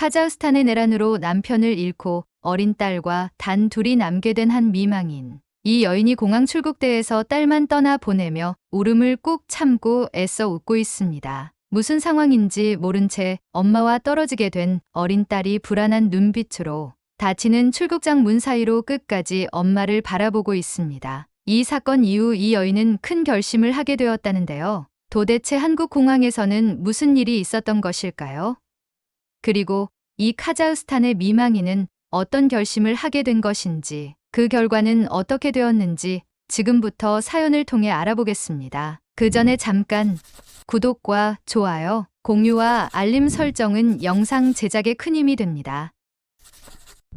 카자흐스탄의 내란으로 남편을 잃고 어린 딸과 단 둘이 남게 된 한 미망인. 이 여인이 공항 출국대에서 딸만 떠나 보내며 울음을 꾹 참고 애써 웃고 있습니다. 무슨 상황인지 모른 채 엄마와 떨어지게 된 어린 딸이 불안한 눈빛으로 닫히는 출국장 문 사이로 끝까지 엄마를 바라보고 있습니다. 이 사건 이후 이 여인은 큰 결심을 하게 되었다는데요. 도대체 한국 공항에서는 무슨 일이 있었던 것일까요? 그리고 이 카자흐스탄의 미망인은 어떤 결심을 하게 된 것인지, 그 결과는 어떻게 되었는지 지금부터 사연을 통해 알아보겠습니다. 그 전에 잠깐 구독과 좋아요, 공유와 알림 설정은 영상 제작에 큰 힘이 됩니다.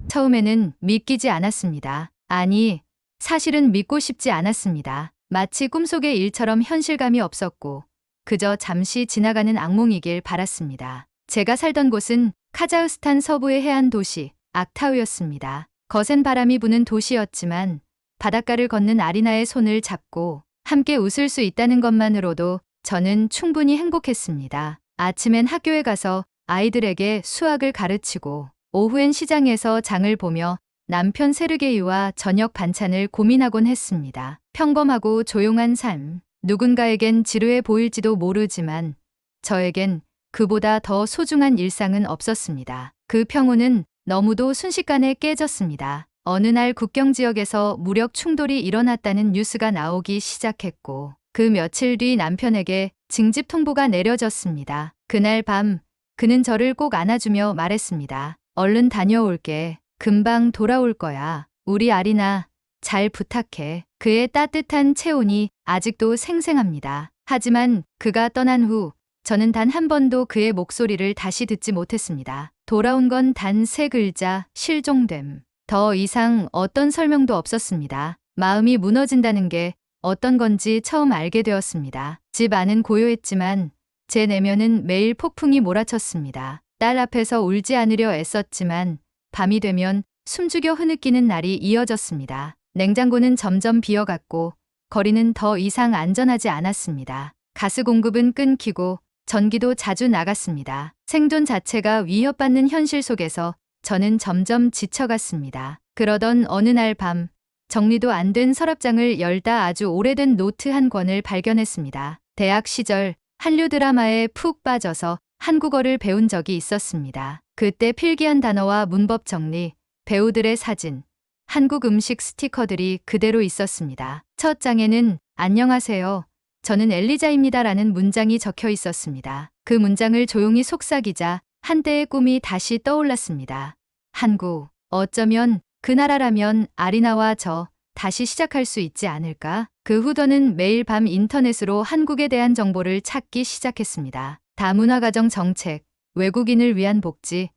처음에는 믿기지 않았습니다. 아니, 사실은 믿고 싶지 않았습니다. 마치 꿈속의 일처럼 현실감이 없었고, 그저 잠시 지나가는 악몽이길 바랐습니다. 제가 살던 곳은 카자흐스탄 서부의 해안 도시 악타우였습니다. 거센 바람이 부는 도시였지만 바닷가를 걷는 아리나의 손을 잡고 함께 웃을 수 있다는 것만으로도 저는 충분히 행복했습니다. 아침엔 학교에 가서 아이들에게 수학을 가르치고 오후엔 시장에서 장을 보며 남편 세르게이와 저녁 반찬을 고민하곤 했습니다. 평범하고 조용한 삶. 누군가에겐 지루해 보일지도 모르지만 저에겐 그보다 더 소중한 일상은 없었습니다. 그 평온은 너무도 순식간에 깨졌습니다. 어느 날 국경 지역에서 무력 충돌이 일어났다는 뉴스가 나오기 시작했고 그 며칠 뒤 남편에게 징집 통보가 내려졌습니다. 그날 밤 그는 저를 꼭 안아주며 말했습니다. 얼른 다녀올게. 금방 돌아올 거야. 우리 아리나 잘 부탁해. 그의 따뜻한 체온이 아직도 생생합니다. 하지만 그가 떠난 후 저는 단 한 번도 그의 목소리를 다시 듣지 못했습니다. 돌아온 건 단 세 글자, 실종됨. 더 이상 어떤 설명도 없었습니다. 마음이 무너진다는 게 어떤 건지 처음 알게 되었습니다. 집 안은 고요했지만 제 내면은 매일 폭풍이 몰아쳤습니다. 딸 앞에서 울지 않으려 애썼지만 밤이 되면 숨죽여 흐느끼는 날이 이어졌습니다. 냉장고는 점점 비어갔고 거리는 더 이상 안전하지 않았습니다. 가스 공급은 끊기고 전기도 자주 나갔습니다. 생존 자체가 위협받는 현실 속에서 저는 점점 지쳐갔습니다. 그러던 어느 날 밤 정리도 안 된 서랍장을 열다 아주 오래된 노트 한 권을 발견했습니다. 대학 시절 한류 드라마에 푹 빠져서 한국어를 배운 적이 있었습니다. 그때 필기한 단어와 문법 정리, 배우들의 사진, 한국 음식 스티커들이 그대로 있었습니다. 첫 장에는 안녕하세요. 저는 엘리자입니다라는 문장이 적혀 있었습니다. 그 문장을 조용히 속삭이자 한때의 꿈이 다시 떠올랐습니다. 한국, 어쩌면 그 나라라면 아리나와 저 다시 시작할 수 있지 않을까? 그후 저는 매일 밤 인터넷으로 한국에 대한 정보를 찾기 시작했습니다. 다문화가정 정책, 외국인을 위한 복지,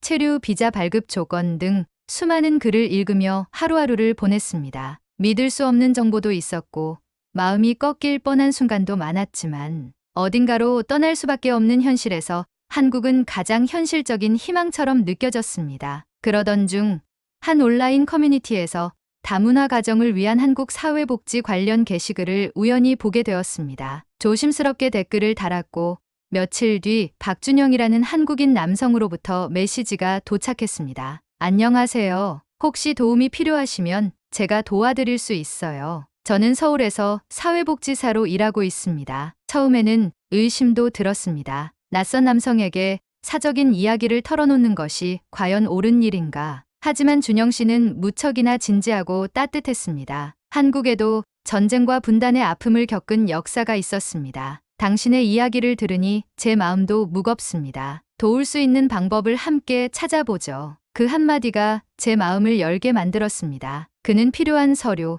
체류 비자 발급 조건 등 수많은 글을 읽으며 하루하루를 보냈습니다. 믿을 수 없는 정보도 있었고 마음이 꺾일 뻔한 순간도 많았지만 어딘가로 떠날 수밖에 없는 현실에서 한국은 가장 현실적인 희망처럼 느껴졌습니다. 그러던 중 한 온라인 커뮤니티에서 다문화 가정을 위한 한국 사회복지 관련 게시글을 우연히 보게 되었습니다. 조심스럽게 댓글을 달았고 며칠 뒤 박준영이라는 한국인 남성으로부터 메시지가 도착했습니다. 안녕하세요. 혹시 도움이 필요하시면 제가 도와드릴 수 있어요. 저는 서울에서 사회복지사로 일하고 있습니다. 처음에는 의심도 들었습니다. 낯선 남성에게 사적인 이야기를 털어놓는 것이 과연 옳은 일인가. 하지만 준영 씨는 무척이나 진지하고 따뜻했습니다. 한국에도 전쟁과 분단의 아픔을 겪은 역사가 있었습니다. 당신의 이야기를 들으니 제 마음도 무겁습니다. 도울 수 있는 방법을 함께 찾아보죠. 그 한마디가 제 마음을 열게 만들었습니다. 그는 필요한 서류,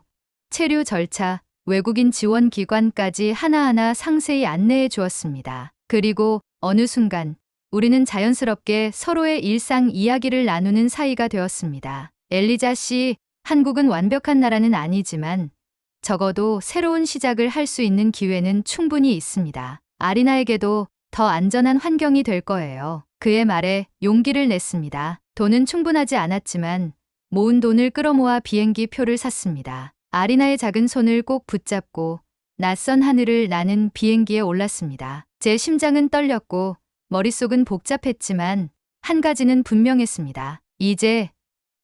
체류 절차, 외국인 지원 기관까지 하나하나 상세히 안내해 주었습니다. 그리고 어느 순간 우리는 자연스럽게 서로의 일상 이야기를 나누는 사이가 되었습니다. 엘리자 씨, 한국은 완벽한 나라는 아니지만 적어도 새로운 시작을 할 수 있는 기회는 충분히 있습니다. 아리나에게도 더 안전한 환경이 될 거예요. 그의 말에 용기를 냈습니다. 돈은 충분하지 않았지만 모은 돈을 끌어모아 비행기 표를 샀습니다. 아리나의 작은 손을 꼭 붙잡고 낯선 하늘을 나는 비행기에 올랐습니다. 제 심장은 떨렸고 머릿속은 복잡했지만 한 가지는 분명했습니다. 이제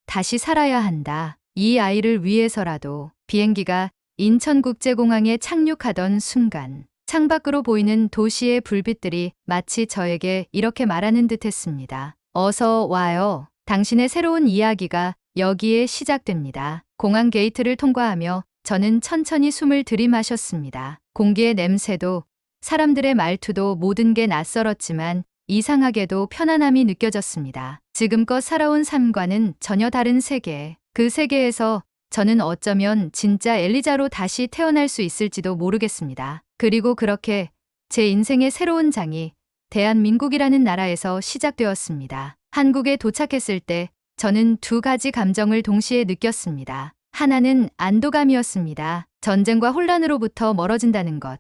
다시 살아야 한다. 이 아이를 위해서라도 비행기가 인천국제공항에 착륙하던 순간 창밖으로 보이는 도시의 불빛들이 마치 저에게 이렇게 말하는 듯 했습니다. 어서 와요. 당신의 새로운 이야기가 여기에 시작됩니다. 공항 게이트를 통과하며 저는 천천히 숨을 들이마셨습니다. 공기의 냄새도 사람들의 말투도 모든 게 낯설었지만 이상하게도 편안함이 느껴졌습니다. 지금껏 살아온 삶과는 전혀 다른 세계. 그 세계에서 저는 어쩌면 진짜 엘리자로 다시 태어날 수 있을지도 모르겠습니다. 그리고 그렇게 제 인생의 새로운 장이 대한민국이라는 나라에서 시작되었습니다. 한국에 도착했을 때 저는 두 가지 감정을 동시에 느꼈습니다. 하나는 안도감이었습니다. 전쟁과 혼란으로부터 멀어진다는 것.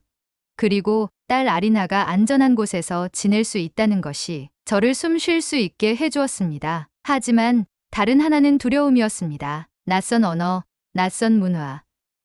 그리고 딸 아리나가 안전한 곳에서 지낼 수 있다는 것이 저를 숨 쉴 수 있게 해주었습니다. 하지만 다른 하나는 두려움이었습니다. 낯선 언어, 낯선 문화,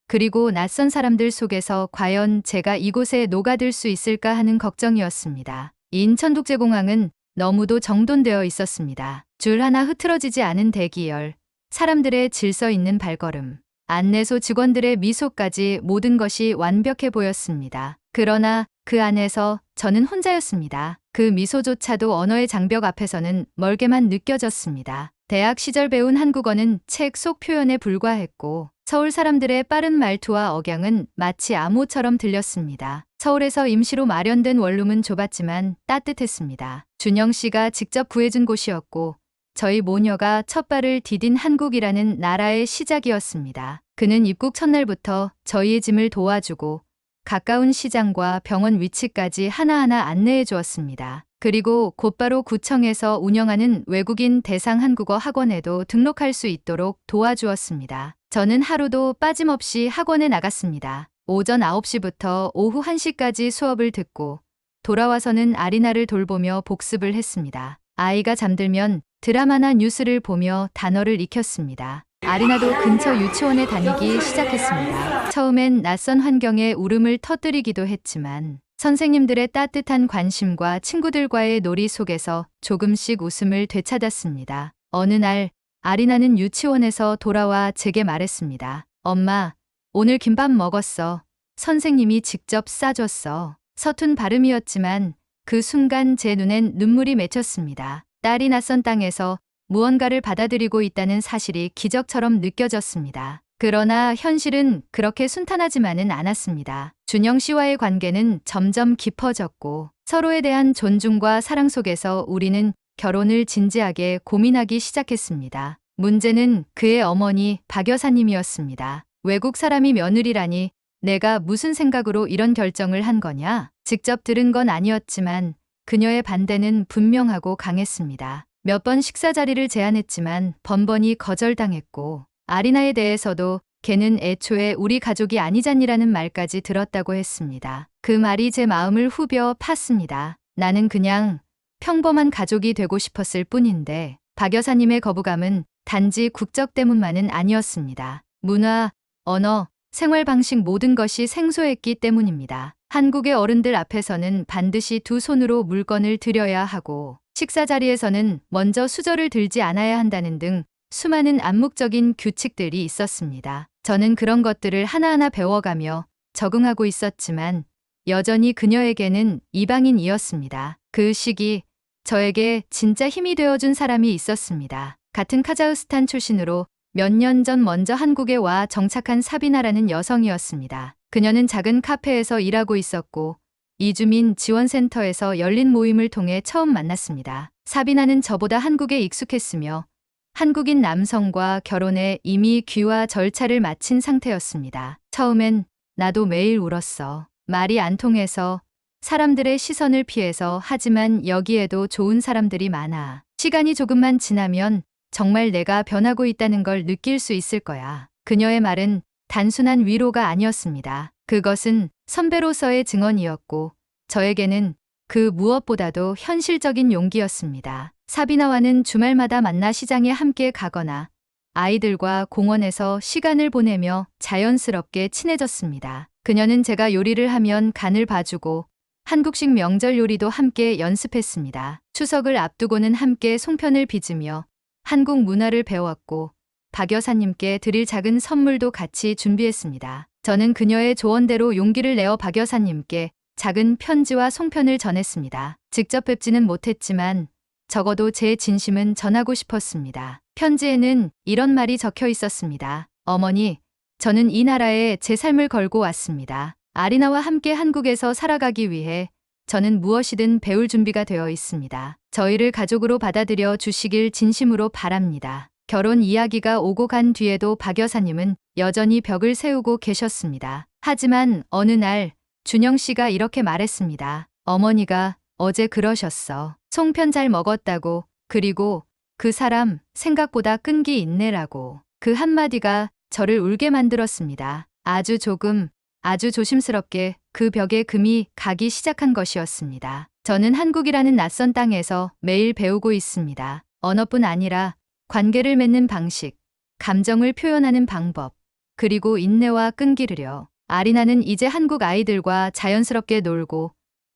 그리고 낯선 사람들 속에서 과연 제가 이곳에 녹아들 수 있을까 하는 걱정이었습니다. 인천국제공항은 너무도 정돈되어 있었습니다. 줄 하나 흐트러지지 않은 대기열, 사람들의 질서 있는 발걸음, 안내소 직원들의 미소까지 모든 것이 완벽해 보였습니다. 그러나 그 안에서 저는 혼자였습니다. 그 미소조차도 언어의 장벽 앞에서는 멀게만 느껴졌습니다. 대학 시절 배운 한국어는 책 속 표현에 불과했고 서울 사람들의 빠른 말투와 억양은 마치 암호처럼 들렸습니다. 서울에서 임시로 마련된 원룸은 좁았지만 따뜻했습니다. 준영 씨가 직접 구해준 곳이었고 저희 모녀가 첫 발을 디딘 한국이라는 나라의 시작이었습니다. 그는 입국 첫날부터 저희의 짐을 도와주고 가까운 시장과 병원 위치까지 하나하나 안내해 주었습니다. 그리고 곧바로 구청에서 운영하는 외국인 대상 한국어 학원에도 등록할 수 있도록 도와주었습니다. 저는 하루도 빠짐없이 학원에 나갔습니다. 오전 9시부터 오후 1시까지 수업을 듣고 돌아와서는 아리나를 돌보며 복습을 했습니다. 아이가 잠들면 드라마나 뉴스를 보며 단어를 익혔습니다. 아리나도 근처 유치원에 다니기 시작했습니다. 처음엔 낯선 환경에 울음을 터뜨리기도 했지만 선생님들의 따뜻한 관심과 친구들과의 놀이 속에서 조금씩 웃음을 되찾았습니다. 어느 날 아리나는 유치원에서 돌아와 제게 말했습니다. 엄마, 오늘 김밥 먹었어. 선생님이 직접 싸줬어. 서툰 발음이었지만 그 순간 제 눈엔 눈물이 맺혔습니다. 딸이 낯선 땅에서 무언가를 받아들이고 있다는 사실이 기적처럼 느껴졌습니다. 그러나 현실은 그렇게 순탄하지만은 않았습니다. 준영 씨와의 관계는 점점 깊어졌고 서로에 대한 존중과 사랑 속에서 우리는 결혼을 진지하게 고민하기 시작했습니다. 문제는 그의 어머니 박 여사님이었습니다. 외국 사람이 며느리라니 내가 무슨 생각으로 이런 결정을 한 거냐? 직접 들은 건 아니었지만 그녀의 반대는 분명하고 강했습니다. 몇 번 식사 자리를 제안했지만 번번이 거절당했고 아리나에 대해서도 걔는 애초에 우리 가족이 아니잖니라는 말까지 들었다고 했습니다. 그 말이 제 마음을 후벼 팠습니다. 나는 그냥 평범한 가족이 되고 싶었을 뿐인데 박 여사님의 거부감은 단지 국적 때문만은 아니었습니다. 문화, 언어, 생활 방식 모든 것이 생소했기 때문입니다. 한국의 어른들 앞에서는 반드시 두 손으로 물건을 들여야 하고 식사 자리에서는 먼저 수저를 들지 않아야 한다는 등 수많은 암묵적인 규칙들이 있었습니다. 저는 그런 것들을 하나하나 배워가며 적응하고 있었지만 여전히 그녀에게는 이방인이었습니다. 그 시기 저에게 진짜 힘이 되어준 사람이 있었습니다. 같은 카자흐스탄 출신으로 몇 년 전 먼저 한국에 와 정착한 사비나라는 여성이었습니다. 그녀는 작은 카페에서 일하고 있었고 이주민 지원센터에서 열린 모임을 통해 처음 만났습니다. 사비나는 저보다 한국에 익숙했으며 한국인 남성과 결혼에 이미 귀화 절차를 마친 상태였습니다. 처음엔 나도 매일 울었어. 말이 안 통해서 사람들의 시선을 피해서 하지만 여기에도 좋은 사람들이 많아. 시간이 조금만 지나면 정말 내가 변하고 있다는 걸 느낄 수 있을 거야. 그녀의 말은 단순한 위로가 아니었습니다. 그것은 선배로서의 증언이었고 저에게는 그 무엇보다도 현실적인 용기였습니다. 사비나와는 주말마다 만나 시장에 함께 가거나 아이들과 공원에서 시간을 보내며 자연스럽게 친해졌습니다. 그녀는 제가 요리를 하면 간을 봐주고 한국식 명절 요리도 함께 연습했습니다. 추석을 앞두고는 함께 송편을 빚으며 한국 문화를 배웠고 박 여사님께 드릴 작은 선물도 같이 준비했습니다. 저는 그녀의 조언대로 용기를 내어 박 여사님께 작은 편지와 송편을 전했습니다. 직접 뵙지는 못했지만 적어도 제 진심은 전하고 싶었습니다. 편지에는 이런 말이 적혀 있었습니다. 어머니, 저는 이 나라에 제 삶을 걸고 왔습니다. 아리나와 함께 한국에서 살아가기 위해 저는 무엇이든 배울 준비가 되어 있습니다. 저희를 가족으로 받아들여 주시길 진심으로 바랍니다. 결혼 이야기가 오고 간 뒤에도 박 여사님은 여전히 벽을 세우고 계셨습니다. 하지만 어느 날 준영 씨가 이렇게 말했습니다. 어머니가 어제 그러셨어. 송편 잘 먹었다고. 그리고 그 사람 생각보다 끈기 있네라고. 그 한마디가 저를 울게 만들었습니다. 아주 조금, 아주 조심스럽게 그 벽에 금이 가기 시작한 것이었습니다. 저는 한국이라는 낯선 땅에서 매일 배우고 있습니다. 언어뿐 아니라 관계를 맺는 방식, 감정을 표현하는 방법, 그리고 인내와 끈기를요. 아리나는 이제 한국 아이들과 자연스럽게 놀고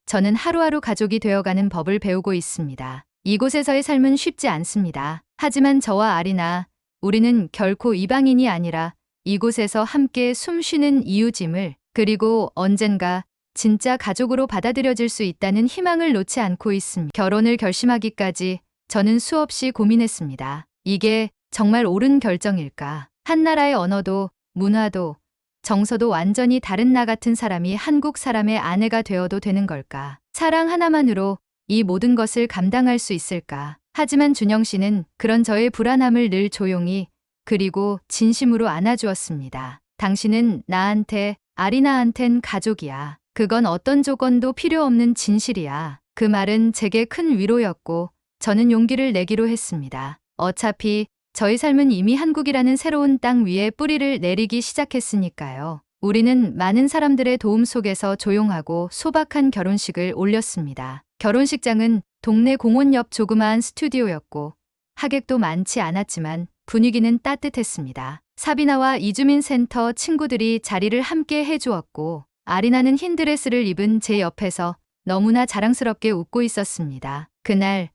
저는 하루하루 가족이 되어가는 법을 배우고 있습니다. 이곳에서의 삶은 쉽지 않습니다. 하지만 저와 아리나, 우리는 결코 이방인이 아니라 이곳에서 함께 숨 쉬는 이웃임을 그리고 언젠가 진짜 가족으로 받아들여질 수 있다는 희망을 놓지 않고 있습니다. 결혼을 결심하기까지 저는 수없이 고민했습니다. 이게 정말 옳은 결정일까? 한 나라의 언어도 문화도 정서도 완전히 다른 나 같은 사람이 한국 사람의 아내가 되어도 되는 걸까? 사랑 하나만으로 이 모든 것을 감당할 수 있을까? 하지만 준영 씨는 그런 저의 불안함을 늘 조용히 그리고 진심으로 안아주었습니다. 당신은 나한테, 아리나한텐 가족이야. 그건 어떤 조건도 필요 없는 진실이야. 그 말은 제게 큰 위로였고 저는 용기를 내기로 했습니다. 어차피 저희 삶은 이미 한국이라는 새로운 땅 위에 뿌리를 내리기 시작했으니까요. 우리는 많은 사람들의 도움 속에서 조용하고 소박한 결혼식을 올렸습니다. 결혼식장은 동네 공원 옆 조그마한 스튜디오였고 하객도 많지 않았지만 분위기는 따뜻했습니다. 사비나와 이주민 센터 친구들이 자리를 함께 해주었고 아리나는 흰 드레스를 입은 제 옆에서 너무나 자랑스럽게 웃고 있었습니다. 그날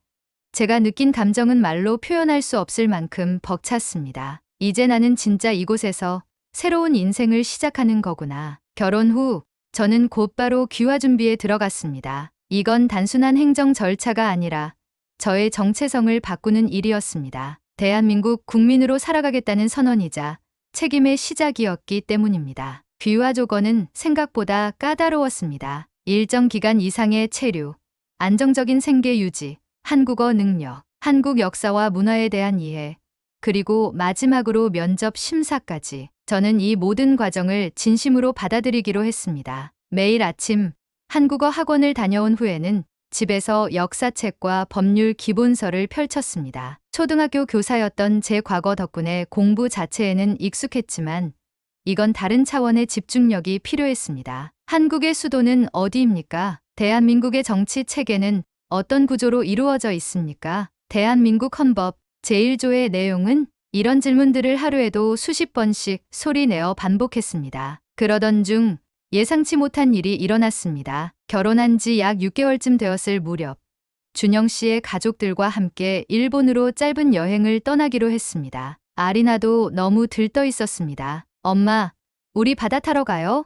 제가 느낀 감정은 말로 표현할 수 없을 만큼 벅찼습니다. 이제 나는 진짜 이곳에서 새로운 인생을 시작하는 거구나. 결혼 후 저는 곧바로 귀화 준비에 들어갔습니다. 이건 단순한 행정 절차가 아니라 저의 정체성을 바꾸는 일이었습니다. 대한민국 국민으로 살아가겠다는 선언이자 책임의 시작이었기 때문입니다. 귀화 조건은 생각보다 까다로웠습니다. 일정 기간 이상의 체류, 안정적인 생계 유지, 한국어 능력, 한국 역사와 문화에 대한 이해, 그리고 마지막으로 면접 심사까지 저는 이 모든 과정을 진심으로 받아들이기로 했습니다. 매일 아침 한국어 학원을 다녀온 후에는 집에서 역사책과 법률 기본서를 펼쳤습니다. 초등학교 교사였던 제 과거 덕분에 공부 자체에는 익숙했지만 이건 다른 차원의 집중력이 필요했습니다. 한국의 수도는 어디입니까? 대한민국의 정치 체계는 어떤 구조로 이루어져 있습니까? 대한민국 헌법 제1조의 내용은 이런 질문들을 하루에도 수십 번씩 소리내어 반복했습니다. 그러던 중 예상치 못한 일이 일어났습니다. 결혼한 지 약 6개월쯤 되었을 무렵 준영 씨의 가족들과 함께 일본으로 짧은 여행을 떠나기로 했습니다. 아리나도 너무 들떠 있었습니다. 엄마, 우리 바다 타러 가요?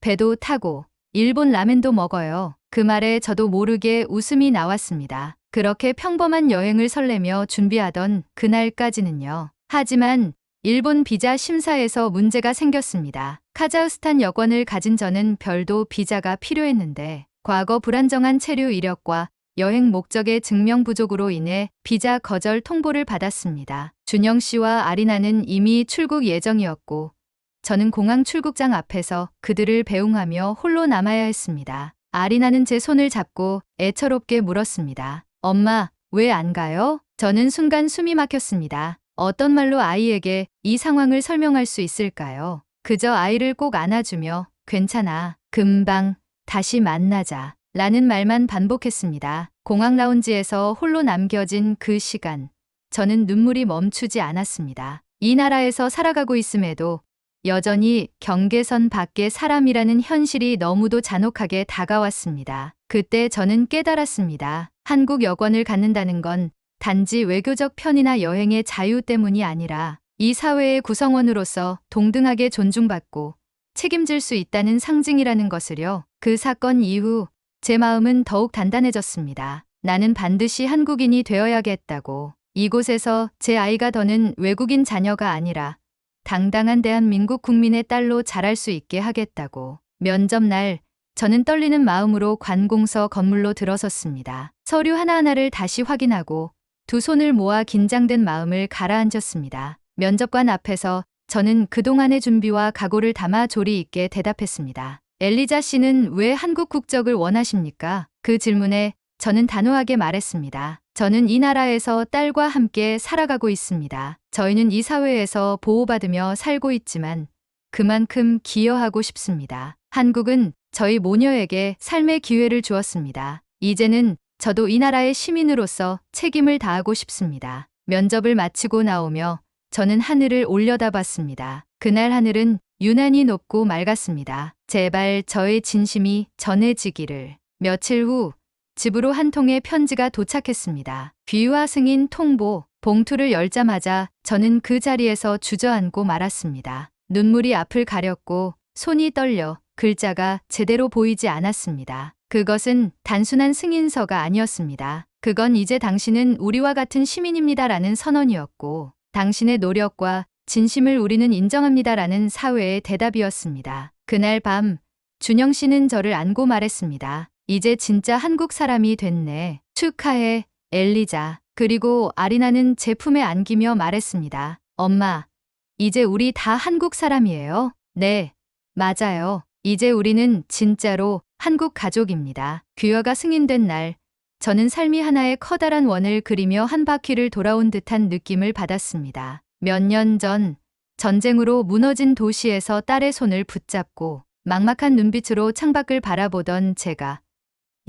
배도 타고 일본 라멘도 먹어요. 그 말에 저도 모르게 웃음이 나왔습니다. 그렇게 평범한 여행을 설레며 준비하던 그날까지는요. 하지만 일본 비자 심사에서 문제가 생겼습니다. 카자흐스탄 여권을 가진 저는 별도 비자가 필요했는데 과거 불안정한 체류 이력과 여행 목적의 증명 부족으로 인해 비자 거절 통보를 받았습니다. 준영 씨와 아리나는 이미 출국 예정이었고 저는 공항 출국장 앞에서 그들을 배웅하며 홀로 남아야 했습니다. 아리나는 제 손을 잡고 애처롭게 물었습니다. 엄마, 왜 안 가요? 저는 순간 숨이 막혔습니다. 어떤 말로 아이에게 이 상황을 설명할 수 있을까요? 그저 아이를 꼭 안아주며 괜찮아, 금방 다시 만나자 라는 말만 반복했습니다. 공항 라운지에서 홀로 남겨진 그 시간, 저는 눈물이 멈추지 않았습니다. 이 나라에서 살아가고 있음에도 여전히 경계선 밖의 사람이라는 현실이 너무도 잔혹하게 다가왔습니다. 그때 저는 깨달았습니다. 한국 여권을 갖는다는 건 단지 외교적 편이나 여행의 자유 때문이 아니라 이 사회의 구성원으로서 동등하게 존중받고 책임질 수 있다는 상징이라는 것을요. 그 사건 이후 제 마음은 더욱 단단해졌습니다. 나는 반드시 한국인이 되어야겠다고. 이곳에서 제 아이가 더는 외국인 자녀가 아니라 당당한 대한민국 국민의 딸로 자랄 수 있게 하겠다고. 면접 날 저는 떨리는 마음으로 관공서 건물로 들어섰습니다. 서류 하나하나를 다시 확인하고 두 손을 모아 긴장된 마음을 가라앉혔습니다. 면접관 앞에서 저는 그동안의 준비와 각오를 담아 조리 있게 대답했습니다. 엘리자 씨는 왜 한국 국적을 원하십니까? 그 질문에 저는 단호하게 말했습니다. 저는 이 나라에서 딸과 함께 살아가고 있습니다. 저희는 이 사회에서 보호받으며 살고 있지만 그만큼 기여하고 싶습니다. 한국은 저희 모녀에게 삶의 기회를 주었습니다. 이제는 저도 이 나라의 시민으로서 책임을 다하고 싶습니다. 면접을 마치고 나오며 저는 하늘을 올려다봤습니다. 그날 하늘은 유난히 높고 맑았습니다. 제발 저의 진심이 전해지기를. 며칠 후 집으로 한 통의 편지가 도착했습니다. 귀화 승인 통보, 봉투를 열자마자 저는 그 자리에서 주저앉고 말았습니다. 눈물이 앞을 가렸고 손이 떨려 글자가 제대로 보이지 않았습니다. 그것은 단순한 승인서가 아니었습니다. 그건 이제 당신은 우리와 같은 시민입니다라는 선언이었고 당신의 노력과 진심을 우리는 인정합니다라는 사회의 대답이었습니다. 그날 밤 준영 씨는 저를 안고 말했습니다. 이제 진짜 한국 사람이 됐네. 축하해, 엘리자. 그리고 아리나는 제 품에 안기며 말했습니다. 엄마, 이제 우리 다 한국 사람이에요? 네, 맞아요. 이제 우리는 진짜로 한국 가족입니다. 귀화가 승인된 날, 저는 삶이 하나의 커다란 원을 그리며 한 바퀴를 돌아온 듯한 느낌을 받았습니다. 몇 년 전, 전쟁으로 무너진 도시에서 딸의 손을 붙잡고 막막한 눈빛으로 창밖을 바라보던 제가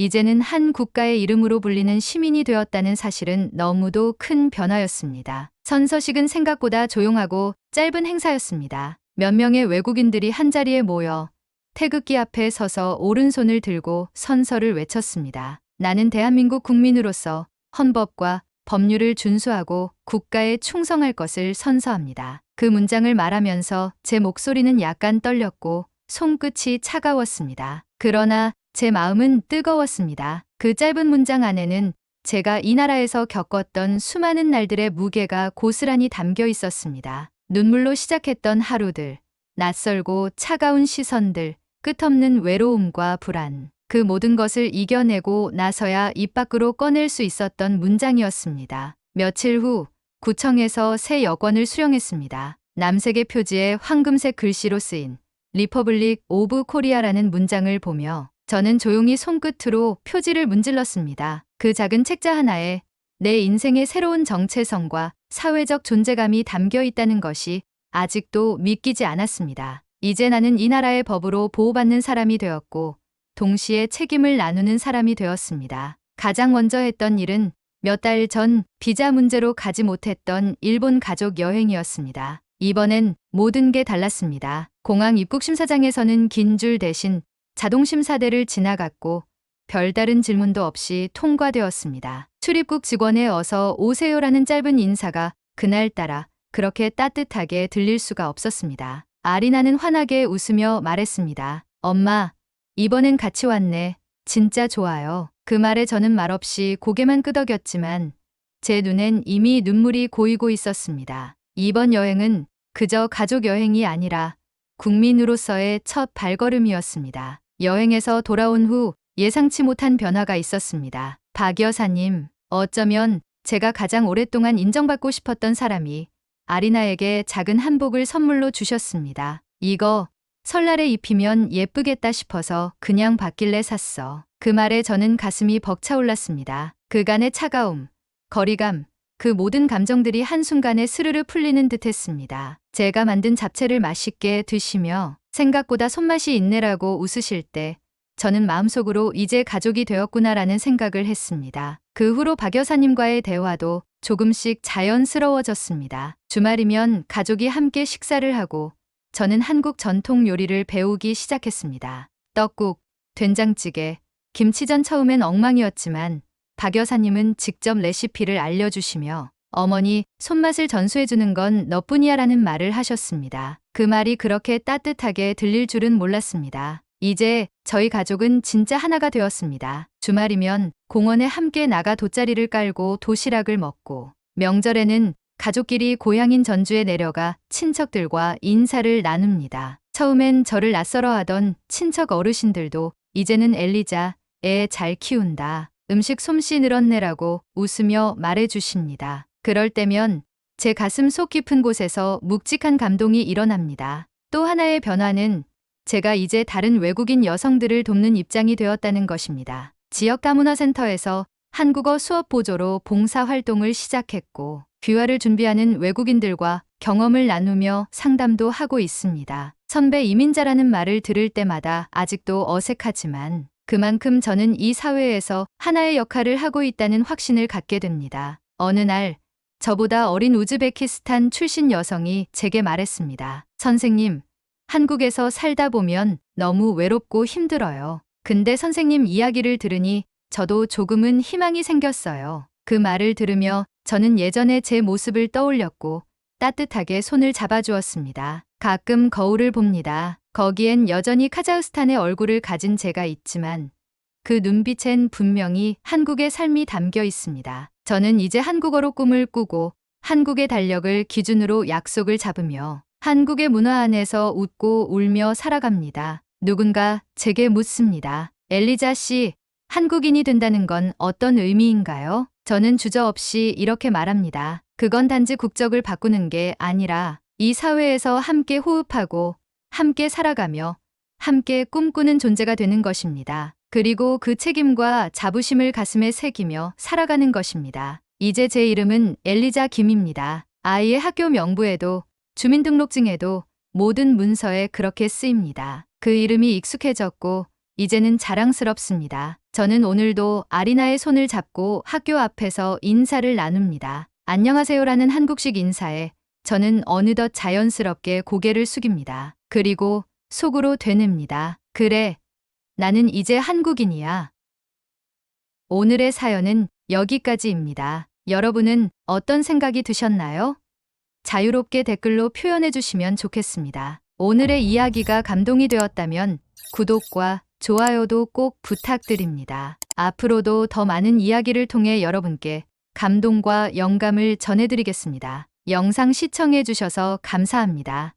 이제는 한 국가의 이름으로 불리는 시민이 되었다는 사실은 너무도 큰 변화였습니다. 선서식은 생각보다 조용하고 짧은 행사였습니다. 몇 명의 외국인들이 한자리에 모여 태극기 앞에 서서 오른손을 들고 선서를 외쳤습니다. 나는 대한민국 국민으로서 헌법과 법률을 준수하고 국가에 충성할 것을 선서합니다. 그 문장을 말하면서 제 목소리는 약간 떨렸고 손끝이 차가웠습니다. 그러나 제 마음은 뜨거웠습니다. 그 짧은 문장 안에는 제가 이 나라에서 겪었던 수많은 날들의 무게가 고스란히 담겨 있었습니다. 눈물로 시작했던 하루들, 낯설고 차가운 시선들, 끝없는 외로움과 불안. 그 모든 것을 이겨내고 나서야 입 밖으로 꺼낼 수 있었던 문장이었습니다. 며칠 후 구청에서 새 여권을 수령했습니다. 남색의 표지에 황금색 글씨로 쓰인 리퍼블릭 오브 코리아라는 문장을 보며 저는 조용히 손끝으로 표지를 문질렀습니다. 그 작은 책자 하나에 내 인생의 새로운 정체성과 사회적 존재감이 담겨 있다는 것이 아직도 믿기지 않았습니다. 이제 나는 이 나라의 법으로 보호받는 사람이 되었고 동시에 책임을 나누는 사람이 되었습니다. 가장 먼저 했던 일은 몇 달 전 비자 문제로 가지 못했던 일본 가족 여행이었습니다. 이번엔 모든 게 달랐습니다. 공항 입국 심사장에서는 긴 줄 대신 자동 심사대를 지나갔고 별다른 질문도 없이 통과되었습니다. 출입국 직원의 어서 오세요라는 짧은 인사가 그날따라 그렇게 따뜻하게 들릴 수가 없었습니다. 아리나는 환하게 웃으며 말했습니다. 엄마, 이번엔 같이 왔네. 진짜 좋아요. 그 말에 저는 말없이 고개만 끄덕였지만 제 눈엔 이미 눈물이 고이고 있었습니다. 이번 여행은 그저 가족 여행이 아니라 국민으로서의 첫 발걸음이었습니다. 여행에서 돌아온 후 예상치 못한 변화가 있었습니다. 박 여사님, 어쩌면 제가 가장 오랫동안 인정받고 싶었던 사람이 아리나에게 작은 한복을 선물로 주셨습니다. 이거 설날에 입히면 예쁘겠다 싶어서 그냥 받길래 샀어. 그 말에 저는 가슴이 벅차올랐습니다. 그간의 차가움, 거리감, 그 모든 감정들이 한순간에 스르르 풀리는 듯 했습니다. 제가 만든 잡채를 맛있게 드시며 생각보다 손맛이 있네라고 웃으실 때 저는 마음속으로 이제 가족이 되었구나라는 생각을 했습니다. 그 후로 박 여사님과의 대화도 조금씩 자연스러워졌습니다. 주말이면 가족이 함께 식사를 하고 저는 한국 전통 요리를 배우기 시작했습니다. 떡국, 된장찌개, 김치전 처음엔 엉망이었지만 박 여사님은 직접 레시피를 알려주시며 어머니 손맛을 전수해주는 건 너뿐이야 라는 말을 하셨습니다. 그 말이 그렇게 따뜻하게 들릴 줄은 몰랐습니다. 이제 저희 가족은 진짜 하나가 되었습니다. 주말이면 공원에 함께 나가 돗자리를 깔고 도시락을 먹고 명절에는 가족끼리 고향인 전주에 내려가 친척들과 인사를 나눕니다. 처음엔 저를 낯설어 하던 친척 어르신들도 이제는 엘리자, 애 잘 키운다. 음식 솜씨 늘었네라고 웃으며 말해주십니다. 그럴 때면 제 가슴 속 깊은 곳에서 묵직한 감동이 일어납니다. 또 하나의 변화는 제가 이제 다른 외국인 여성들을 돕는 입장이 되었다는 것입니다. 지역 다문화센터에서 한국어 수업 보조로 봉사 활동을 시작했고 귀화를 준비하는 외국인들과 경험을 나누며 상담도 하고 있습니다. 선배 이민자라는 말을 들을 때마다 아직도 어색하지만 그만큼 저는 이 사회에서 하나의 역할을 하고 있다는 확신을 갖게 됩니다. 어느 날 저보다 어린 우즈베키스탄 출신 여성이 제게 말했습니다. 선생님, 한국에서 살다 보면 너무 외롭고 힘들어요. 근데 선생님 이야기를 들으니 저도 조금은 희망이 생겼어요. 그 말을 들으며 저는 예전의 제 모습을 떠올렸고 따뜻하게 손을 잡아주었습니다. 가끔 거울을 봅니다. 거기엔 여전히 카자흐스탄의 얼굴을 가진 제가 있지만 그 눈빛엔 분명히 한국의 삶이 담겨 있습니다. 저는 이제 한국어로 꿈을 꾸고 한국의 달력을 기준으로 약속을 잡으며 한국의 문화 안에서 웃고 울며 살아갑니다. 누군가 제게 묻습니다. 엘리자 씨, 한국인이 된다는 건 어떤 의미인가요? 저는 주저없이 이렇게 말합니다. 그건 단지 국적을 바꾸는 게 아니라 이 사회에서 함께 호흡하고 함께 살아가며 함께 꿈꾸는 존재가 되는 것입니다. 그리고 그 책임과 자부심을 가슴에 새기며 살아가는 것입니다. 이제 제 이름은 엘리자 김입니다. 아이의 학교 명부에도 주민등록증에도 모든 문서에 그렇게 쓰입니다. 그 이름이 익숙해졌고 이제는 자랑스럽습니다. 저는 오늘도 아리나의 손을 잡고 학교 앞에서 인사를 나눕니다. 안녕하세요라는 한국식 인사에 저는 어느덧 자연스럽게 고개를 숙입니다. 그리고 속으로 되뇌입니다. 그래, 나는 이제 한국인이야. 오늘의 사연은 여기까지입니다. 여러분은 어떤 생각이 드셨나요? 자유롭게 댓글로 표현해 주시면 좋겠습니다. 오늘의 이야기가 감동이 되었다면 구독과 좋아요도 꼭 부탁드립니다. 앞으로도 더 많은 이야기를 통해 여러분께 감동과 영감을 전해드리겠습니다. 영상 시청해 주셔서 감사합니다.